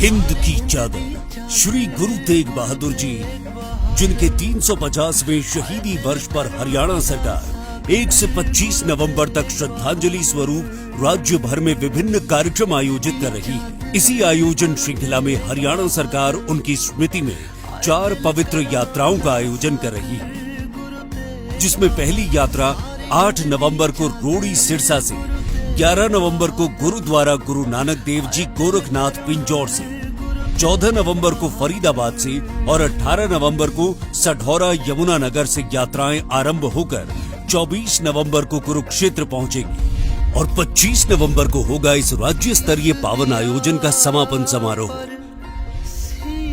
हिंद की चादर। श्री गुरु तेग बहादुर जी, जिनके 350वें शहीदी वर्ष पर हरियाणा सरकार 1 से 25 नवंबर तक श्रद्धांजलि स्वरूप राज्य भर में विभिन्न कार्यक्रम आयोजित कर रही है। इसी आयोजन श्रृंखला में हरियाणा सरकार उनकी स्मृति में चार पवित्र यात्राओं का आयोजन कर रही है, जिसमें पहली यात्रा 8 नवंबर को रोड़ी सिरसा से 11 नवंबर को गुरुद्वारा गुरु नानक देव जी गोरखनाथ पिंजौर से 14 नवंबर को फरीदाबाद से और 18 नवंबर को सढौरा यमुनानगर से यात्राएँ आरंभ होकर 24 नवंबर को कुरुक्षेत्र पहुंचेगी और 25 नवंबर को होगा इस राज्य स्तरीय पावन आयोजन का समापन समारोह।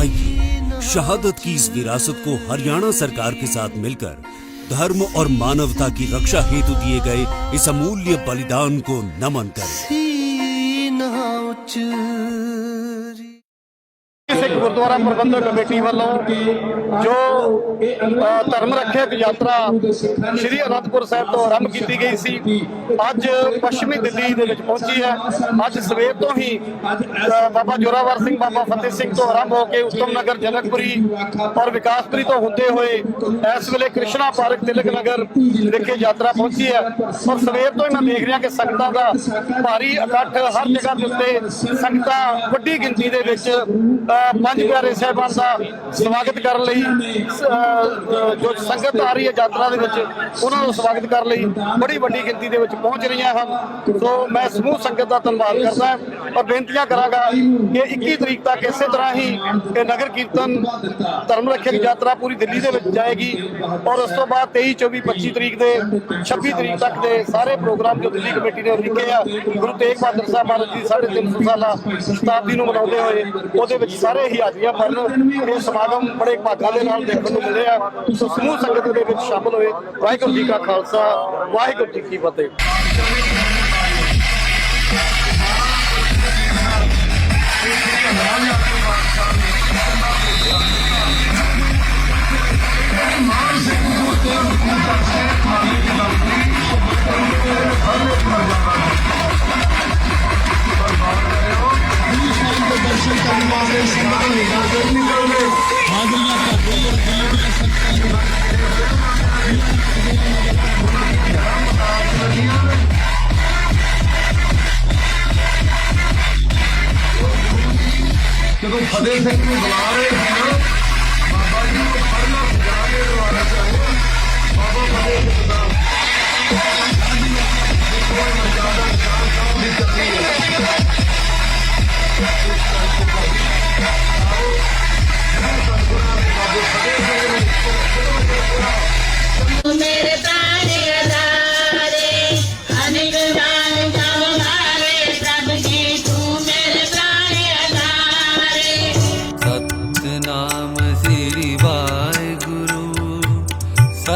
आइए, शहादत की इस विरासत को हरियाणा सरकार के साथ मिलकर धर्म और मानवता की रक्षा हेतु दिए गए इस अमूल्य बलिदान को नमन करें ਗੁਰਦੁਆਰਾ ਪ੍ਰਬੰਧਕ ਕਮੇਟੀ ਵੱਲੋਂ ਜੋ ਧਰਮ ਰੱਖਿਅਕ ਯਾਤਰਾ ਸ੍ਰੀ ਅਨੰਦਪੁਰ ਸਾਹਿਬ ਤੋਂ ਆਰੰਭ ਕੀਤੀ ਗਈ ਸੀ ਅੱਜ ਪੱਛਮੀ ਦਿੱਲੀ ਦੇ ਵਿੱਚ ਪਹੁੰਚੀ ਹੈ। ਅੱਜ ਸਵੇਰ ਤੋਂ ਹੀ ਬਾਬਾ ਜੋਰਾਵਰ ਸਿੰਘ ਬਾਬਾ ਫਤਿਹ ਸਿੰਘ ਤੋਂ ਆਰੰਭ ਹੋ ਕੇ ਉਤਮ ਨਗਰ ਜਨਕਪੁਰੀ ਔਰ ਵਿਕਾਸਪੁਰੀ ਤੋਂ ਹੁੰਦੇ ਹੋਏ ਇਸ ਵੇਲੇ ਕ੍ਰਿਸ਼ਨਾ ਪਾਰਕ ਤਿਲਕ ਨਗਰ ਵਿਖੇ ਯਾਤਰਾ ਪਹੁੰਚੀ ਹੈ। ਔਰ ਸਵੇਰ ਤੋਂ ਹੀ ਮੈਂ ਦੇਖ ਰਿਹਾ ਕਿ ਸੰਗਤਾਂ ਦਾ ਭਾਰੀ ਇਕੱਠ ਹਰ ਜਗ੍ਹਾ ਦੇ ਉੱਤੇ ਸੰਗਤਾਂ ਵੱਡੀ ਗਿਣਤੀ ਦੇ ਵਿੱਚ ਅ, ਪੰਜ ਪਿਆਰੇ ਸਾਹਿਬਾਨ ਦਾ ਸਵਾਗਤ ਕਰਨ ਲਈ ਜੋ ਸੰਗਤ ਆ ਰਹੀ ਹੈ ਯਾਤਰਾ ਦੇ ਵਿੱਚ, ਉਹਨਾਂ ਨੂੰ ਸਵਾਗਤ ਕਰਨ ਲਈ ਬੜੀ ਵੱਡੀ ਗਿਣਤੀ ਦੇ ਵਿੱਚ ਪਹੁੰਚ ਰਹੀਆਂ ਹਨ। ਸੋ ਮੈਂ ਸਮੂਹ ਸੰਗਤ ਦਾ ਧੰਨਵਾਦ ਕਰਦਾ ਔਰ ਬੇਨਤੀਆਂ ਕਰਾਂਗਾ ਕਿ 21 ਤਰੀਕ ਤੱਕ ਇਸੇ ਤਰ੍ਹਾਂ ਹੀ ਇਹ ਨਗਰ ਕੀਰਤਨ ਧਰਮ ਰੱਖਿਅਕ ਯਾਤਰਾ ਪੂਰੀ ਦਿੱਲੀ ਦੇ ਵਿੱਚ ਜਾਏਗੀ ਔਰ ਉਸ ਤੋਂ ਬਾਅਦ 23 24 25 ਤਰੀਕ ਦੇ 26 ਤਰੀਕ ਤੱਕ ਦੇ ਸਾਰੇ ਪ੍ਰੋਗਰਾਮ ਜੋ ਦਿੱਲੀ ਕਮੇਟੀ ਨੇ ਲਿਖੇ ਆ, ਗੁਰੂ ਤੇਗ ਬਹਾਦਰ ਸਾਹਿਬ ਮਹਾਰਾਜ ਦੀ 350 ਸਾਲਾ ਸ਼ਤਾਬਦੀ ਨੂੰ ਮਨਾਉਂਦੇ ਹੋਏ ਉਹਦੇ ਵਿੱਚ ਸਾਰੇ ਹੀ ਹਾਜ਼ਰੀਆਂ ਭਰਨ ਇਹ ਸਮਾਗਮ ਬੜੇ ਭਾਗਾਂ ਦੇ ਨਾਲ ਦੇਖਣ ਨੂੰ ਮਿਲੇ ਆ ਸਮੂਹ ਸੰਗਤ ਦੇ ਵਿੱਚ ਸ਼ਾਮਲ ਹੋਏ। ਵਾਹਿਗੁਰੂ ਜੀ ਕਾ ਖਾਲਸਾ, ਵਾਹਿਗੁਰੂ ਜੀ ਕੀ ਫਤਿਹ। ਜਦੋਂ ਫਤਿਹ ਸਿੰਘ ਨੂੰ ਬੁਲਾ ਰਹੇ ਸੀ ਨਾ ਬਾਬਾ ਜੀ ਨੂੰ ਫੜਨਾ ਸਜਾ ਕੇ ਦਵਾਰਾ ਚਾਹੇ ਬਾਬਾ ਫਤਿਹ